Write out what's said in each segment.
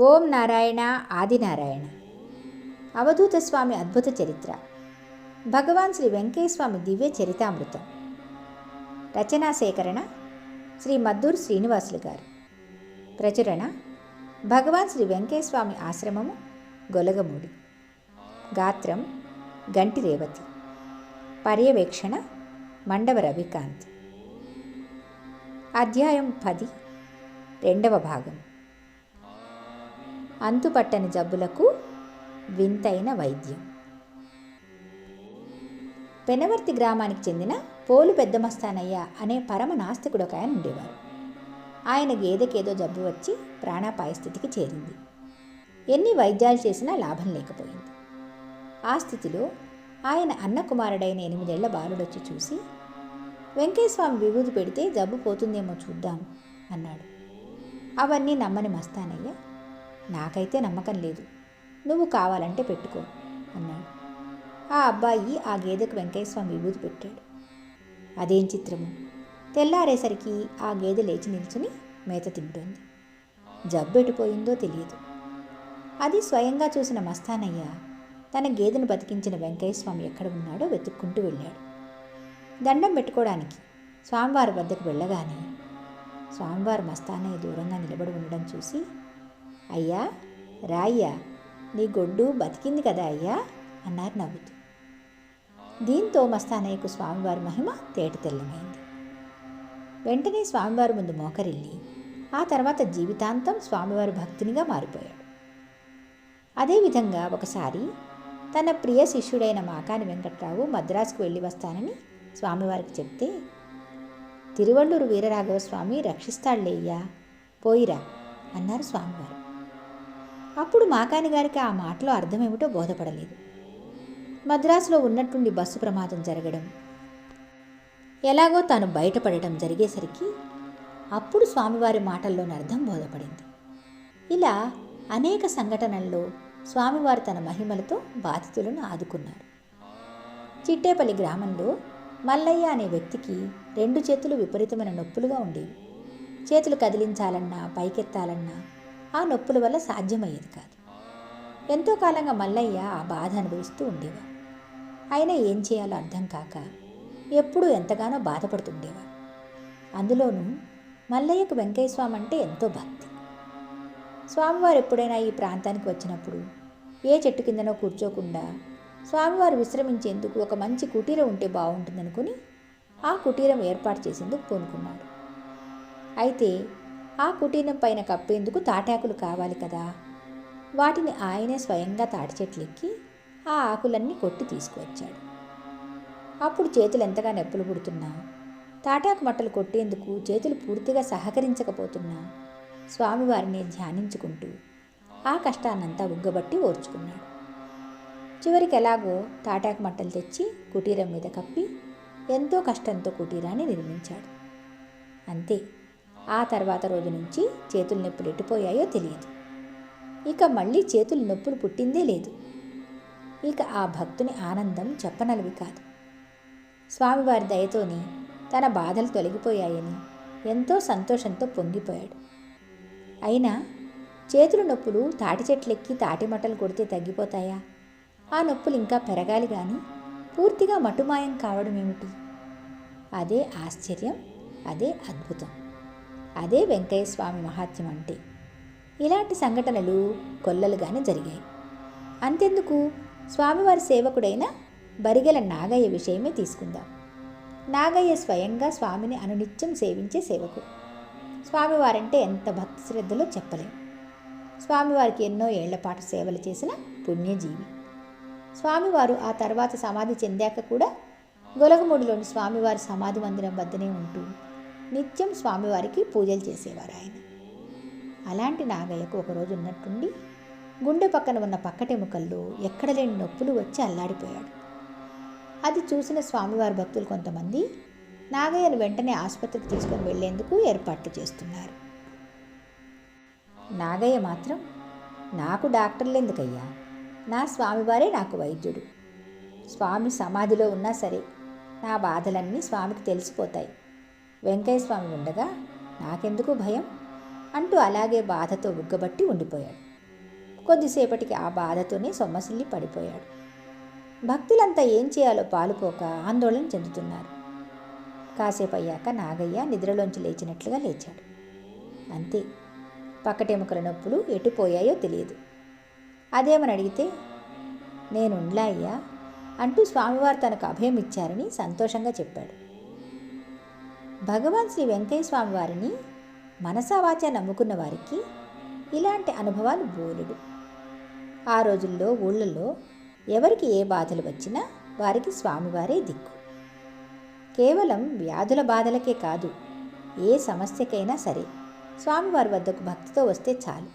ఓం నారాయణ ఆదినారాయణ అవధూత స్వామి అద్భుత చరిత్ర. భగవాన్ శ్రీ వెంకటేశ్వమి దివ్య చరితామృతం. రచనా సేకరణ శ్రీ మద్దూరు శ్రీనివాసులు గారు. ప్రచురణ భగవాన్ శ్రీ వెంకయ్య ఆశ్రమము గొలగమూడి. గాత్రం గంటి రేవతి. పర్యవేక్షణ మండవ రవికాంత్. అధ్యాయం పది రెండవ భాగం. అంతుపట్టని జబ్బులకు వింతైన వైద్యం. పెనవర్తి గ్రామానికి చెందిన పోలు పెద్దమస్తానయ్య అనే పరమ నాస్తికుడు ఒక ఆయన ఉండేవారు. ఆయన గేదెకేదో జబ్బు వచ్చి ప్రాణాపాయ స్థితికి చేరింది. ఎన్ని వైద్యాలు చేసినా లాభం లేకపోయింది. ఆ స్థితిలో ఆయన అన్న కుమారుడైన ఎనిమిదేళ్ళ బాలుడొచ్చి చూసి వెంకటస్వామి విభూతి పెడితే జబ్బు పోతుందేమో చూద్దాం అన్నాడు. అవన్నీ నమ్మని మస్తానయ్య నాకైతే నమ్మకం లేదు. నువ్వు కావాలంటే పెట్టుకో అన్నాడు. ఆ అబ్బాయి ఆ గేదెకు వెంకయ్యస్వామి విభూతి పెట్టాడు. అదేం చిత్రము? తెల్లారేసరికి ఆ గేదె లేచి నిల్చుని మేత తింటోంది. జబ్బెటిపోయిందో తెలియదు. అది స్వయంగా చూసిన మస్తానయ్య తన గేదెను బతికించిన వెంకయ్యస్వామి ఎక్కడ ఉన్నాడో వెతుక్కుంటూ వెళ్ళాడు. దండం పెట్టుకోవడానికి స్వామివారి వద్దకు వెళ్ళగానే స్వామివారు మస్తానయ్య దూరంగా నిలబడి ఉండడం చూసి అయ్యా రాయ్యా నీ గొడ్డు బతికింది కదా అయ్యా? అన్నారు నవ్వుతూ. దీంతో మస్తానయ్యకు స్వామివారి మహిమ తేటతెల్లమైంది వెంటనే స్వామివారి ముందు మోకరిల్లి ఆ తర్వాత జీవితాంతం స్వామివారి భక్తునిగా మారిపోయాడు. అదేవిధంగా ఒకసారి తన ప్రియ శిష్యుడైన మాకాని వెంకట్రావు మద్రాసుకు వెళ్ళి వస్తానని స్వామివారికి చెప్తే తిరువళ్ళూరు వీరరాఘవ స్వామి రక్షిస్తాడులేయ్యా పోయిరా అన్నారు స్వామివారు. అప్పుడు మాకాని గారికి ఆ మాటలో అర్థమేమిటో బోధపడలేదు. మద్రాసులో ఉన్నట్టుండి బస్సు ప్రమాదం జరగడం ఎలాగో తాను బయటపడటం జరిగేసరికి అప్పుడు స్వామివారి మాటల్లోని అర్థం బోధపడింది. ఇలా అనేక సంఘటనల్లో స్వామివారు తన మహిమలతో బాధితులను ఆదుకున్నారు. చిట్టేపల్లి గ్రామంలో మల్లయ్య అనే వ్యక్తికి రెండు చేతులు విపరీతమైన నొప్పులుగా ఉండేవి. చేతులు కదిలించాలన్నా పైకెత్తాలన్నా ఆ నొప్పుల వల్ల సాధ్యమయ్యేది కాదు. ఎంతో కాలంగా మల్లయ్య ఆ బాధ అనుభవిస్తూ ఉండేవా అయినా ఏం చేయాలో అర్థం కాక ఎప్పుడూ ఎంతగానో బాధపడుతుండేవా అందులోనూ మల్లయ్యకు వెంకయ్య స్వామి అంటే ఎంతో భక్తి. స్వామివారు ఎప్పుడైనా ఈ ప్రాంతానికి వచ్చినప్పుడు ఏ చెట్టు కిందనో కూర్చోకుండా స్వామివారు విశ్రమించేందుకు ఒక మంచి కుటీరం ఉంటే బాగుంటుందనుకుని ఆ కుటీరం ఏర్పాటు చేసేందుకు పూనుకున్నాడు అయితే ఆ కుటీరం పైన కప్పేందుకు తాటాకులు కావాలి కదా. వాటిని ఆయనే స్వయంగా తాటి చెట్లెక్కి ఆ ఆకులన్నీ కొట్టి తీసుకువచ్చాడు. అప్పుడు చేతులు ఎంతగా నొప్పులు పుడుతున్నా తాటాకు మట్టలు కొట్టేందుకు చేతులు పూర్తిగా సహకరించకపోతున్నా స్వామివారిని ధ్యానించుకుంటూ ఆ కష్టాన్నంతా ఉగ్గబట్టి ఓర్చుకున్నాడు. చివరికి ఎలాగో తాటాకు మట్టలు తెచ్చి కుటీరం మీద కప్పి ఎంతో కష్టంతో కుటీరాన్ని నిర్మించాడు. అంతే. ఆ తర్వాత రోజు నుంచి చేతులు నొప్పులు ఎట్టిపోయాయో తెలియదు. ఇక మళ్ళీ చేతులు నొప్పులు పుట్టిందే లేదు. ఇక ఆ భక్తుని ఆనందం చెప్పనలవి కాదు. స్వామివారి దయతోని తన బాధలు తొలగిపోయాయని ఎంతో సంతోషంతో పొంగిపోయాడు. అయినా చేతుల నొప్పులు తాటి చెట్లెక్కి తాటి మట్టలు కొడితే తగ్గిపోతాయా? ఆ నొప్పులు ఇంకా పెరగాలి కానీ పూర్తిగా మటుమాయం కావడం ఏమిటి? అదే ఆశ్చర్యం అదే అద్భుతం. అదే వెంకయ్య స్వామి మహాత్మ్యం అంటే ఇలాంటి సంఘటనలు కొల్లలుగానే జరిగాయి. అంతెందుకు? స్వామివారి సేవకుడైన బరిగెల నాగయ్య విషయమే తీసుకుందాం. నాగయ్య స్వయంగా స్వామిని అనునిత్యం సేవించే సేవకుడు. స్వామివారంటే ఎంత భక్తి శ్రద్ధలో చెప్పలేం. స్వామివారికి ఎన్నో ఏళ్ళపాటు సేవలు చేసిన పుణ్యజీవి. స్వామివారు ఆ తర్వాత సమాధి చెందాక కూడా గొలగమూడిలోని స్వామివారి సమాధి మందిరం వద్దనే ఉంటూ నిత్యం స్వామివారికి పూజలు చేసేవారు ఆయన. అలాంటి నాగయ్యకు ఒకరోజు ఉన్నట్టుండి గుండె పక్కన ఉన్న పక్కటెముకల్లో ఎక్కడ లేని నొప్పులు వచ్చి అల్లాడిపోయాడు. అది చూసిన స్వామివారి భక్తులు కొంతమంది నాగయ్యను వెంటనే ఆసుపత్రికి తీసుకొని వెళ్ళేందుకు ఏర్పాట్లు చేస్తున్నారు. నాగయ్య మాత్రం నాకు డాక్టర్లు ఎందుకయ్యా? నా స్వామివారే నాకు వైద్యుడు. స్వామి సమాధిలో ఉన్నా సరే నా బాధలన్నీ స్వామికి తెలిసిపోతాయి. వెంకయ్య స్వామి ఉండగా నాకెందుకు భయం? అంటూ అలాగే బాధతో ఉగ్గబట్టి ఉండిపోయాడు. కొద్దిసేపటికి ఆ బాధతోనే సొమ్మసిల్లి పడిపోయాడు. భక్తులంతా ఏం చేయాలో పాలుపోక ఆందోళన చెందుతున్నారు. కాసేపు అయ్యాక నాగయ్య నిద్రలోంచి లేచినట్లుగా లేచాడు. అంతే పక్కటెముకల నొప్పులు ఎటుపోయాయో తెలియదు. అదేమని అడిగితే నేనుండ్లా అయ్యా అంటూ స్వామివారు తనకు అభయం ఇచ్చారని సంతోషంగా చెప్పాడు. భగవాన్ శ్రీ వెంకటేశ్వర స్వామి వారిని మనసావాచ నమ్ముకున్న వారికి ఇలాంటి అనుభవాలు బోలుడు. ఆ రోజుల్లో ఊళ్ళల్లో ఎవరికి ఏ బాధలు వచ్చినా వారికి స్వామివారే దిక్కు. కేవలం వ్యాధుల బాధలకే కాదు ఏ సమస్యకైనా సరే స్వామివారి వద్దకు భక్తితో వస్తే చాలు.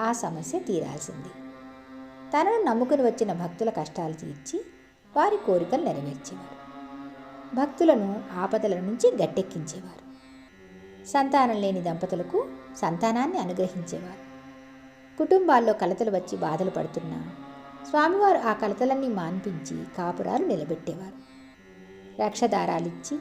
ఆ సమస్య తీరాల్సింది. తనను నమ్ముకుని వచ్చిన భక్తుల కష్టాలు తీర్చి వారి కోరికలు నెరవేర్చేవారు. భక్తులను ఆపదల నుంచి గట్టెక్కించేవారు. సంతానం లేని దంపతులకు సంతానాన్ని అనుగ్రహించేవారు. కుటుంబాల్లో కలతలు వచ్చి బాధలు పడుతున్నా స్వామివారు ఆ కలతలన్నీ మాన్పించి కాపురాలు నిలబెట్టేవారు. రక్షదారాలిచ్చి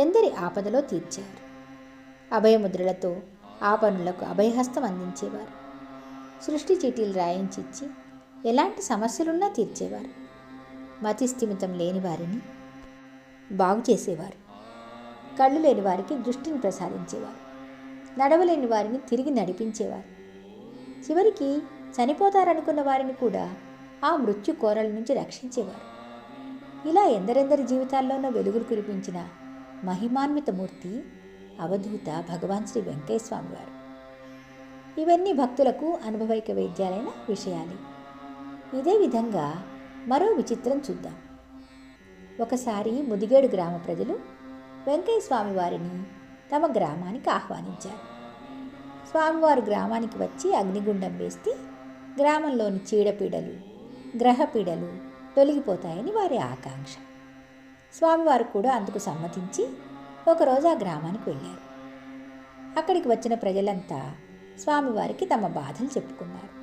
ఎందరి ఆపదలో తీర్చారు. అభయముద్రలతో ఆ పనులకు అభయహస్తం అందించేవారు. సృష్టి చీటీలు రాయించిచ్చి ఎలాంటి సమస్యలున్నా తీర్చేవారు. మతి స్థిమితం లేని వారిని బాగు చేసేవారు. కళ్ళు లేని వారికి దృష్టిని ప్రసాదించేవారు. నడవలేని వారిని తిరిగి నడిపించేవారు. చివరికి చనిపోతారనుకున్న వారిని కూడా ఆ మృత్యు కోరల నుంచి రక్షించేవారు. ఇలా ఎందరెందరి జీవితాల్లోనూ వెలుగులు కురిపించిన మహిమాన్విత మూర్తి అవధూత భగవాన్ శ్రీ వెంకయ్య వారు ఇవన్నీ భక్తులకు అనుభవైక వైద్యాలైన విషయాలు. ఇదే విధంగా మరో విచిత్రం చూద్దాం. ఒకసారి ముదిగేడు గ్రామ ప్రజలు వెంకయ్య స్వామి వారిని తమ గ్రామానికి ఆహ్వానించారు. స్వామివారు గ్రామానికి వచ్చి అగ్నిగుండం వేస్తే గ్రామంలోని చీడపీడలు గ్రహపీడలు తొలగిపోతాయని వారి ఆకాంక్ష. స్వామివారు కూడా అందుకు సమ్మతించి ఒకరోజు ఆ గ్రామానికి వెళ్ళారు. అక్కడికి వచ్చిన ప్రజలంతా స్వామివారికి తమ బాధలు చెప్పుకున్నారు.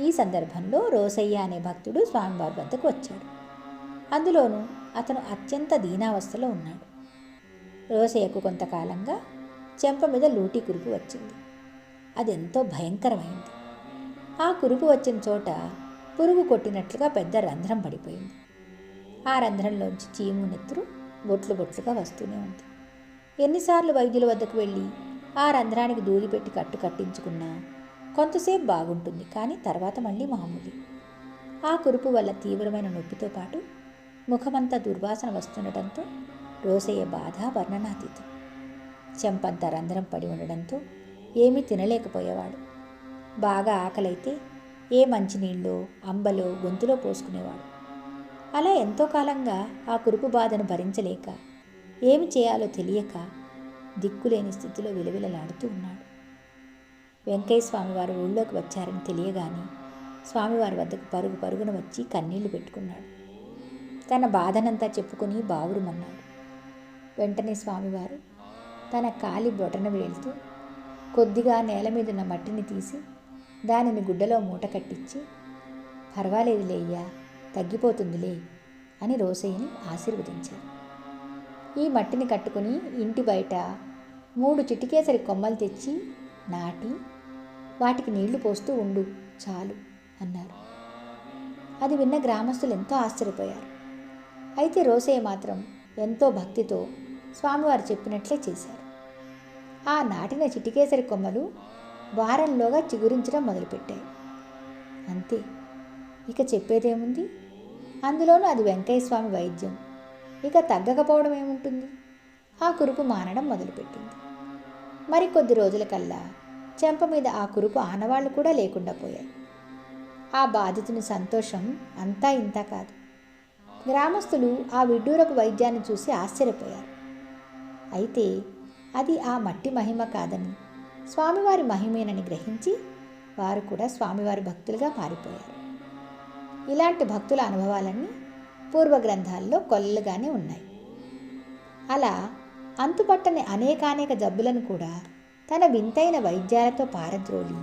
ఈ సందర్భంలో రోసయ్య అనే భక్తుడు స్వామివారి వద్దకు వచ్చాడు. అందులోనూ అతను అత్యంత దీనావస్థలో ఉన్నాడు. రోసయ్యకు కొంతకాలంగా చెంప మీద లూటి కురుపు వచ్చింది. అది ఎంతో భయంకరమైంది. ఆ కురుపు వచ్చిన చోట పురుగు కొట్టినట్లుగా పెద్ద రంధ్రం పడిపోయింది. ఆ రంధ్రంలోంచి చీము నెత్తురు బొట్లు బొట్లుగా వస్తూనే ఉంది. ఎన్నిసార్లు వైద్యుల వద్దకు వెళ్ళి ఆ రంధ్రానికి దూది పెట్టి కట్టు కట్టించుకున్నా కొంతసేపు బాగుంటుంది కానీ తర్వాత మళ్ళీ మామూలు. ఆ కురుపు వల్ల తీవ్రమైన నొప్పితో పాటు ముఖమంతా దుర్వాసన వస్తుండటంతో రోసయ్య బాధ వర్ణనాతీతం. చెంపంత రంధ్రం పడి ఉండడంతో ఏమీ తినలేకపోయేవాడు. బాగా ఆకలైతే ఏ మంచినీళ్ళు అంబలో గొంతులో పోసుకునేవాడు. అలా ఎంతో కాలంగా ఆ కురుపు బాధను భరించలేక ఏమి చేయాలో తెలియక దిక్కులేని స్థితిలో విలవిలలాడుతూ ఉన్నాడు. వెంకయ్య స్వామివారు ఊళ్ళోకి వచ్చారని తెలియగానే స్వామివారి వద్దకు పరుగు పరుగున వచ్చి కన్నీళ్ళు పెట్టుకున్నాడు. తన బాధనంతా చెప్పుకుని బావురుమన్నాడు వెంటనే స్వామివారు తన కాలి బొటన వేలుతూ కొద్దిగా నేల మీద ఉన్న మట్టిని తీసి దానిని గుడ్డలో మూట కట్టించి పర్వాలేదులే అయ్యా తగ్గిపోతుందిలే అని రోసయ్యని ఆశీర్వదించారు. ఈ మట్టిని కట్టుకుని ఇంటి బయట మూడు చిటికేసరి కొమ్మలు తెచ్చి నాటి వాటికి నీళ్ళు పోస్తూ ఉండు చాలు అన్నారు. అది విన్న గ్రామస్తులు ఎంతో ఆశ్చర్యపోయారు. అయితే రోసయ్య మాత్రం ఎంతో భక్తితో స్వామివారు చెప్పినట్లే చేశారు. ఆ నాటిన చిటికేసరి కొమ్మలు వారంలోగా చిగురించడం మొదలుపెట్టాయి. అంతే ఇక చెప్పేదేముంది? అందులోనూ అది వెంకయ్య స్వామి వైద్యం. ఇక తగ్గకపోవడం ఏముంటుంది? ఆ కురుపు మానడం మొదలుపెట్టింది. మరికొద్ది రోజులకల్లా చెంప మీద ఆ కురుపు ఆనవాళ్ళు కూడా లేకుండా పోయాయి. ఆ బాధితుని సంతోషం అంతా ఇంత కాదు. గ్రామస్తులు ఆ విడ్డూరపు వైద్యాన్ని చూసి ఆశ్చర్యపోయారు. అయితే అది ఆ మట్టి మహిమ కాదని స్వామివారి మహిమేనని గ్రహించి వారు కూడా స్వామివారి భక్తులుగా మారిపోయారు. ఇలాంటి భక్తుల అనుభవాలన్నీ పూర్వ గ్రంథాల్లో కొల్లలుగానే ఉన్నాయి. అలా అంతుపట్టని అనేకానేక జబ్బులను కూడా తన వింతైన వైద్యాలతో పారద్రోలి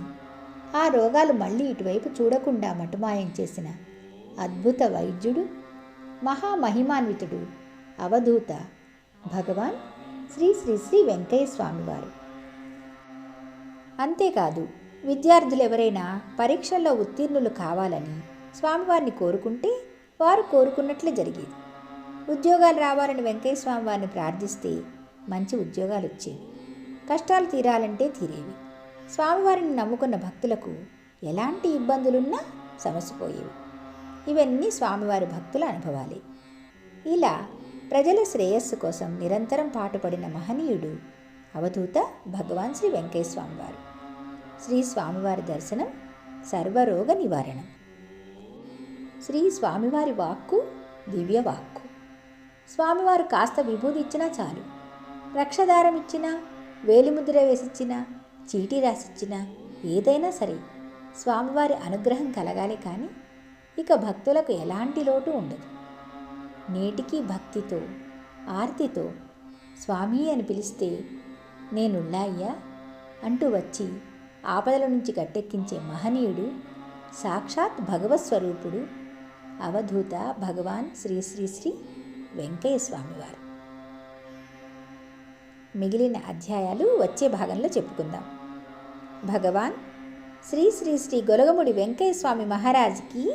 ఆ రోగాలు మళ్ళీ ఇటువైపు చూడకుండా మటుమాయం చేసిన అద్భుత వైద్యుడు మహామహిమాన్వితుడు అవధూత భగవాన్ శ్రీ శ్రీ శ్రీ వెంకయ్య స్వామివారు అంతేకాదు విద్యార్థులు ఎవరైనా పరీక్షల్లో ఉత్తీర్ణులు కావాలని స్వామివారిని కోరుకుంటే వారు కోరుకున్నట్లే జరిగేది. ఉద్యోగాలు రావాలని వెంకయ్య స్వామి వారిని ప్రార్థిస్తే మంచి ఉద్యోగాలు వచ్చేవి. కష్టాలు తీరాలంటే తీరేవి. స్వామివారిని నమ్ముకున్న భక్తులకు ఎలాంటి ఇబ్బందులున్నా సమసిపోయేవి ఇవన్నీ స్వామివారి భక్తుల అనుభవాలే. ఇలా ప్రజల శ్రేయస్సు కోసం నిరంతరం పాటుపడిన మహనీయుడు అవధూత భగవాన్ శ్రీ వెంకయ్య శ్రీ స్వామివారి దర్శనం సర్వరోగ నివారణం. శ్రీ స్వామివారి వాక్కు దివ్య వాక్కు. స్వామివారు కాస్త విభూది ఇచ్చినా చాలు. రక్షదారం ఇచ్చినా వేలిముద్ర వేసిచ్చినా చీటీ రాసిచ్చినా ఏదైనా సరే స్వామివారి అనుగ్రహం కలగాలి కానీ ఇక భక్తులకు ఎలాంటి లోటు ఉండదు. నేటికి భక్తితో ఆర్తితో స్వామి అని పిలిస్తే నేనుల్లాయ్యా అంటూ వచ్చి ఆపదల నుంచి గట్టెక్కించే మహనీయుడు సాక్షాత్ భగవత్ స్వరూపుడు అవధూత భగవాన్ శ్రీ శ్రీ శ్రీ వెంకయ్య స్వామివారు మిగిలిన అధ్యాయాలు వచ్చే భాగంలో చెప్పుకుందాం. భగవాన్ శ్రీ శ్రీ శ్రీ గొలగముడి వెంకయ్య స్వామి మహారాజ్కి